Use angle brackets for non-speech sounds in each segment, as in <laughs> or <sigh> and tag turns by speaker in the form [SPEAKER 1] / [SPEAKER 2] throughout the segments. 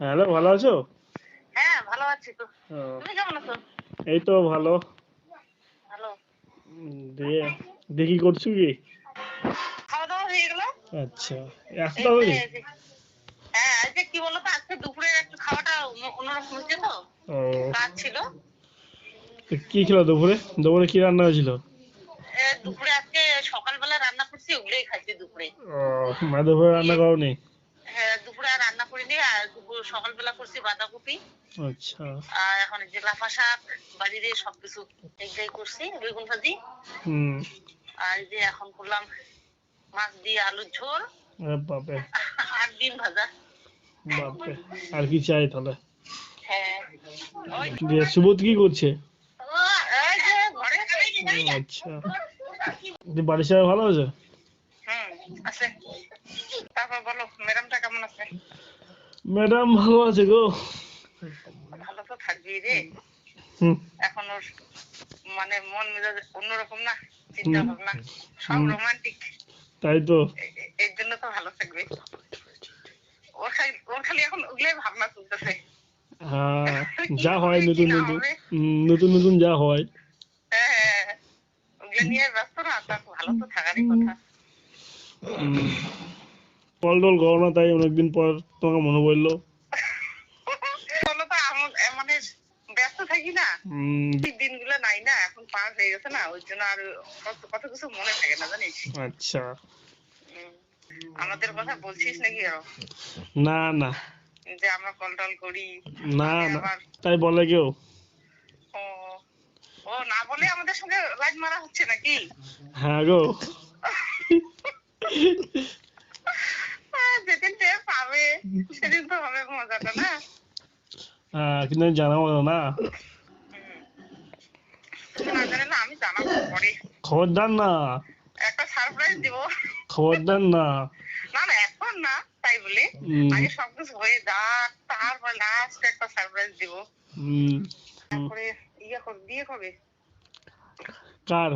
[SPEAKER 1] Hello ভালো আছো?
[SPEAKER 2] হ্যাঁ ভালো আছি তো। তুমি কেমন আছো?
[SPEAKER 1] এই তো ভালো।
[SPEAKER 2] ভালো।
[SPEAKER 1] দিয়ে কি করছ কি?
[SPEAKER 2] খাওয়া দাওয়া হয়ে গেল?
[SPEAKER 1] আচ্ছা আসতে হবে
[SPEAKER 2] হ্যাঁ আজকে কি বলতো আজকে দুপুরে একটু খাওয়াটা অন্যরকম হচ্ছে তো। কাজ ছিল।
[SPEAKER 1] কি খেলো দুপুরে? দুপুরে কি রান্না হয়েছিল?
[SPEAKER 2] দুপুরে আজকে সকালবেলা রান্না করছি ওগুলোই খাইছি দুপুরে।
[SPEAKER 1] ও মানে দুপুরে রান্না করনি?
[SPEAKER 2] হ্যাঁ দুপুরে আর রান্না করিনি আর সকালবেলা করছি বাঁধাকপি।
[SPEAKER 1] আচ্ছা।
[SPEAKER 2] আর এখন যে লাফা শাক বাড়ি দিয়ে সবকিছু এগুলোই করছি বেগুন ভাজি।
[SPEAKER 1] হুম।
[SPEAKER 2] আর যে এখন করলাম মাছ দিয়ে আলুর ঝোল।
[SPEAKER 1] বাপরে।
[SPEAKER 2] আর ডিম ভাজা।
[SPEAKER 1] বাপরে। আর কি চাই তাহলে?
[SPEAKER 2] হ্যাঁ।
[SPEAKER 1] সুবোধ কি করছে? আচ্ছা। বাড়ির সবাই ভালো আছে?
[SPEAKER 2] হুম আছে। তারপর বলো ম্যাডামটা কেমন আছে?
[SPEAKER 1] ম্যাডাম ভালো আছে গো।
[SPEAKER 2] ভালো তো থাকবি রে। এখন ওর মানে মন মেজাজ অন্যরকম না চিন্তা ভাবনা সব রোমান্টিক।
[SPEAKER 1] তাই তো।
[SPEAKER 2] এর জন্য তো ভালো থাকবে। ওর খালি ওর খালি এখন ওগুলোই ভাবনা চলতেছে।
[SPEAKER 1] হ্যাঁ যা হয় নতুন নতুন? নতুন নতুন যা হয়।
[SPEAKER 2] হ্যাঁ হ্যাঁ। ওগুলো নিয়ে ব্যস্ত না তা ভালো তো থাকারই কথা।
[SPEAKER 1] কল টল করো না তাই অনেকদিন পর তোমাকে মনে পড়ল।
[SPEAKER 2] তো মানে ব্যস্ত থাকি না। দিনগুলো নাই না এখন পার হয়ে গেছে না ওই জন্য আর কত কিছু মনে থাকে না জানিস?
[SPEAKER 1] আচ্ছা।
[SPEAKER 2] আমাদের কথা বলছিস নাকি আরও?
[SPEAKER 1] না না।
[SPEAKER 2] যে আমরা কল টল করি
[SPEAKER 1] না না। তাই বলে কেউ?
[SPEAKER 2] ও ও না বলে আমাদের সঙ্গে লাইন মারা হচ্ছে নাকি?
[SPEAKER 1] হ্যাঁ গো। <laughs>
[SPEAKER 2] হবে মজাটা না?
[SPEAKER 1] হ্যাঁ কিন্তু না
[SPEAKER 2] না? আমি জানাব পরে।
[SPEAKER 1] খবরদার না।
[SPEAKER 2] একটা সারপ্রাইজ দিব।
[SPEAKER 1] খবরদার না।
[SPEAKER 2] না না এখন না তাই বলে। আগে সবকিছু হয়ে যাক তারপর লাস্ট একটা সারপ্রাইজ দিব। তারপরে ইয়ে কর বিয়ে কবে?
[SPEAKER 1] কার?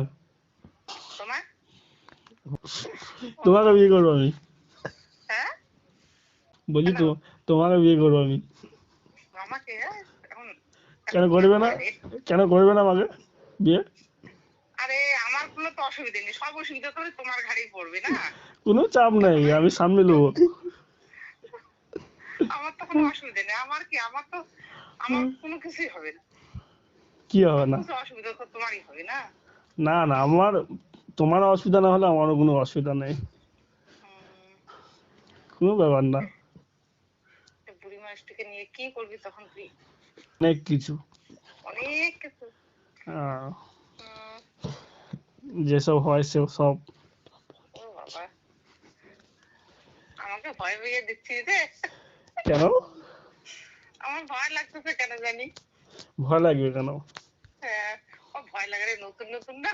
[SPEAKER 2] তোমার?
[SPEAKER 1] তোমাকে বিয়ে করব আমি?
[SPEAKER 2] হ্যাঁ?
[SPEAKER 1] বলছি তো। তোমাকে বিয়ে করব আমি।
[SPEAKER 2] আমাকে?
[SPEAKER 1] কেন করবে না? কেন করবে না আমাকে বিয়ে?
[SPEAKER 2] আরে আমার কোনো তো অসুবিধা নেই। সব অসুবিধা তো তোমার ঘাড়েই পড়বে না?
[SPEAKER 1] কোনো চাপ নাই আমি সামনে নেব।
[SPEAKER 2] আমার তো কোনো অসুবিধা নেই। আমার কি? আমার তো আমার কোনো কিছুই হবে না।
[SPEAKER 1] কি হবে না?
[SPEAKER 2] অসুবিধা তো তোমারই হবে না?
[SPEAKER 1] না না আমার তোমার অসুবিধা না হলে আমারও কোনো অসুবিধা নেই। কোনো ব্যাপার না।
[SPEAKER 2] বুড়ি মানুষটাকে নিয়ে কি করবি তখন তুই?
[SPEAKER 1] অনেক কিছু।
[SPEAKER 2] অনেক কিছু।
[SPEAKER 1] যেসব হয় সে সব।
[SPEAKER 2] আমাকে ভয় পেয়ে দিচ্ছি রে।
[SPEAKER 1] কেন?
[SPEAKER 2] আমার ভয় লাগতেছে কেন জানি?
[SPEAKER 1] ভয় লাগবে কেন?
[SPEAKER 2] হ্যাঁ ও ভয় লাগে রে নতুন নতুন না?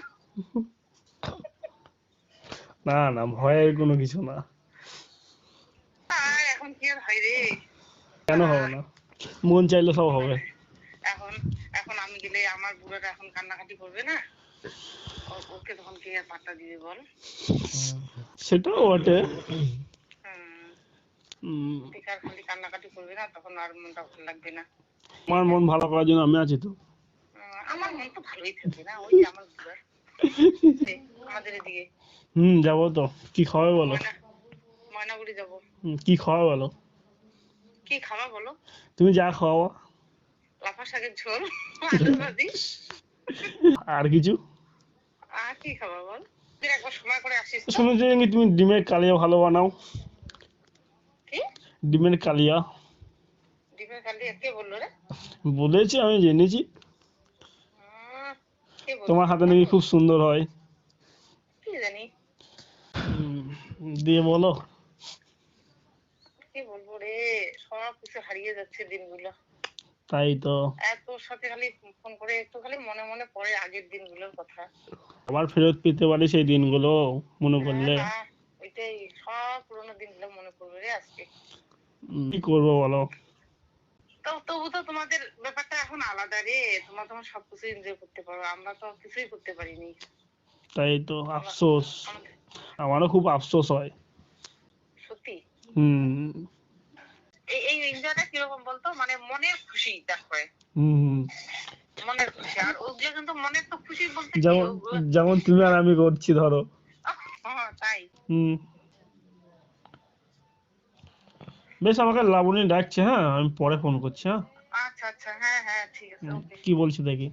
[SPEAKER 1] না না ভয়ের কোনো কিছু না।
[SPEAKER 2] আর এখন কি আর হয় রে?
[SPEAKER 1] কেন হবে না? মন চাইলে সব হবে।
[SPEAKER 2] এখন এখন আমি গেলে আমার বুড়োটা এখন কান্নাকাটি করবে না? ওকে তখন কে আর পাত্তা দিবে বল?
[SPEAKER 1] সেটাও বটে।
[SPEAKER 2] হুম।
[SPEAKER 1] উম,
[SPEAKER 2] ঠিক আর খালি কান্নাকাটি করবে না তখন আর মনটা ভালো লাগবে না।
[SPEAKER 1] আমার মন ভালো করার জন্য আমি আছি তো।
[SPEAKER 2] আমার মন তো ভালোই থাকবে না ওই আমার বুড়ো আমাদের এদিকে।
[SPEAKER 1] হুম যাব তো। কি খাবে বলো?
[SPEAKER 2] ময়না ময়নাগুড়ি যাব।
[SPEAKER 1] হুম, কি খাওয়া বলো?
[SPEAKER 2] কি খাওয়া বলো?
[SPEAKER 1] তুমি যা খাওয়াবো
[SPEAKER 2] লাফা শাকের ঝোল
[SPEAKER 1] আর কিছু?
[SPEAKER 2] আর কি খাওয়া বল? একবার সময় করে আসিস
[SPEAKER 1] শুনেছি নাকি তুমি ডিমের কালিয়া ভালো বানাও। ডিমের কালিয়া।
[SPEAKER 2] ডিমের কালি কে বলল রে?
[SPEAKER 1] বলেছি আমি জেনেছি? তোমার হাতে নাকি খুব সুন্দর হয়।
[SPEAKER 2] কি জানি।
[SPEAKER 1] দিয়ে বলো
[SPEAKER 2] কি বলব রে সব কিছু হারিয়ে যাচ্ছে দিনগুলো।
[SPEAKER 1] তাই তো
[SPEAKER 2] এত সাথে খালি ফোন করে একটু খালি মনে মনে পড়ে আগের দিনগুলোর কথা।
[SPEAKER 1] আবার ফেরত পেতে পারি সেই দিনগুলো মনে করলে।
[SPEAKER 2] হ্যাঁ, হ্যাঁ, ওইটাই সব পুরোনো দিনগুলো মনে পড়বে রে আজকে।
[SPEAKER 1] কি করব বলো?
[SPEAKER 2] তো তবু তো তোমাদের ব্যাপারটা এখন আলাদা রে তোমরা তোমার সবকিছু এনজয় করতে পারো আমরা তো কিছুই করতে পারিনি।
[SPEAKER 1] তাই তো আফসোস। আমারও খুব আফসোস হয়।
[SPEAKER 2] সত্যি?
[SPEAKER 1] হুম।
[SPEAKER 2] এই এনজয়টা কীরকম বলতো? মানে মনের খুশি তারপরে
[SPEAKER 1] হুম হুম।
[SPEAKER 2] মনের খুশি। আর ওগুলো কিন্তু মনের তো খুশি বলতে
[SPEAKER 1] যেমন যেমন তুমি আর আমি করছি ধরো।
[SPEAKER 2] হ্যাঁ তাই।
[SPEAKER 1] হুম। বেশ আমাকে লাবণী ডাকছে হ্যাঁ? আমি পরে ফোন করছি হ্যাঁ?
[SPEAKER 2] আচ্ছা আচ্ছা। হ্যাঁ হ্যাঁ ঠিক আছে
[SPEAKER 1] কি বলছি দেখি।